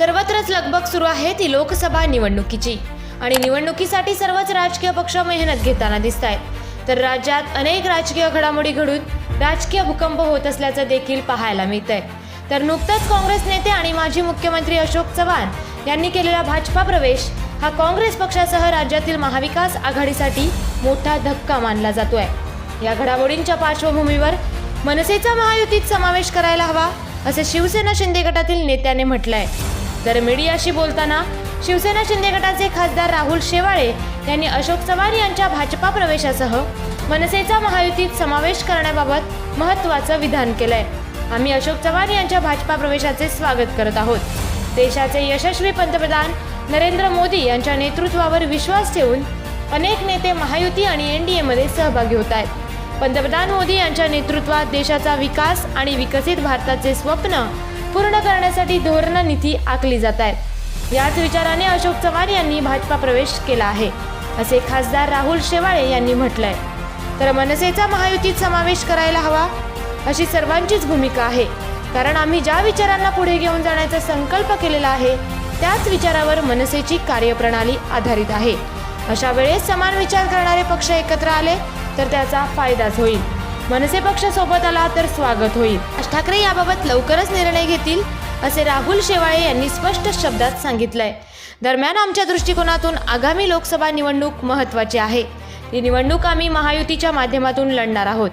सर्वत्रच लगबग सुरू आहे ती लोकसभा निवडणुकीची. आणि निवडणुकीसाठी सर्वच राजकीय पक्ष मेहनत घेताना दिसत आहेत तर राज्यात अनेक राजकीय घडामोडी घडून राजकीय भूकंप होत असल्याचं देखील पाहायला मिळत आहे तर नुकताच काँग्रेस नेते आणि माजी मुख्यमंत्री अशोक चव्हाण यांनी केलेला भाजपा प्रवेश हा काँग्रेस पक्षासह राज्यातील महाविकास आघाडीसाठी मोठा धक्का मानला जातोय. या घडामोडींच्या पार्श्वभूमीवर मनसेचा महायुतीत समावेश करायला हवा असे शिवसेना शिंदे गटातील नेत्याने म्हटलंय. तर मीडियाशी बोलताना शिवसेना शिंदे गटाचे खासदार राहुल शेवाळे यांनी अशोक चव्हाण यांच्या भाजपा प्रवेशासह मनसेचा महायुतीत समावेश करण्याबाबत महत्त्वाचं विधान केलंय. आम्ही अशोक चव्हाण यांच्या भाजपा प्रवेशाचे स्वागत करत आहोत. देशाचे यशस्वी पंतप्रधान नरेंद्र मोदी यांच्या नेतृत्वावर विश्वास ठेवून अनेक नेते महायुती आणि एन डी एमध्ये सहभागी होत आहेत. पंतप्रधान मोदी यांच्या नेतृत्वात देशाचा विकास आणि विकसित भारताचे स्वप्न पूर्ण करण्यासाठी धोरण नीती आखली जात आहेत याच विचाराने अशोक चव्हाण यांनी भाजपा प्रवेश केला आहे असे खासदार राहुल शेवाळे यांनी म्हटलंय. तर मनसेचा महायुतीत समावेश करायला हवा अशी सर्वांचीच भूमिका आहे. कारण आम्ही ज्या विचारांना पुढे घेऊन जाण्याचा संकल्प केलेला आहे त्याच विचारावर मनसेची कार्यप्रणाली आधारित आहे. अशा वेळेस समान विचार करणारे पक्ष एकत्र आले तर त्याचा फायदाच होईल. मनसे पक्ष सोबत आला तर स्वागत होईल. राज ठाकरे याबाबत लवकरच निर्णय घेतील असे राहुल शेवाळे यांनी स्पष्ट शब्दात सांगितलंय. दरम्यान आमच्या दृष्टिकोनातून आगामी लोकसभा निवडणूक महत्त्वाची आहे. ही निवडणूक आम्ही महायुतीच्या माध्यमातून लढणार आहोत.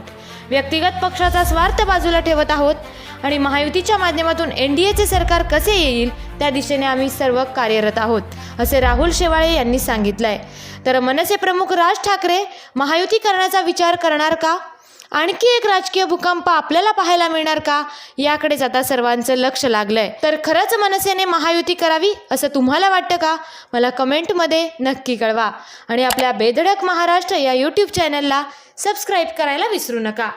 व्यक्तिगत पक्षाचा स्वार्थ बाजूला ठेवत आहोत आणि महायुतीच्या माध्यमातून एन डी एचे सरकार कसे येईल त्या दिशेने आम्ही सर्व कार्यरत आहोत असे राहुल शेवाळे यांनी सांगितलंय. तर मनसे प्रमुख राज ठाकरे महायुती करण्याचा विचार करणार का? आणखी एक राजकीय भूकंप आपल्याला पाहायला मिळणार का? याकडेच आता सर्वांचं लक्ष लागलंय. तर खरंच मनसेने महायुती करावी असं तुम्हाला वाटतं का? मला कमेंटमध्ये नक्की कळवा. आणि आपल्या बेधडक महाराष्ट्र या यूट्यूब चॅनलला सबस्क्राईब करायला विसरू नका.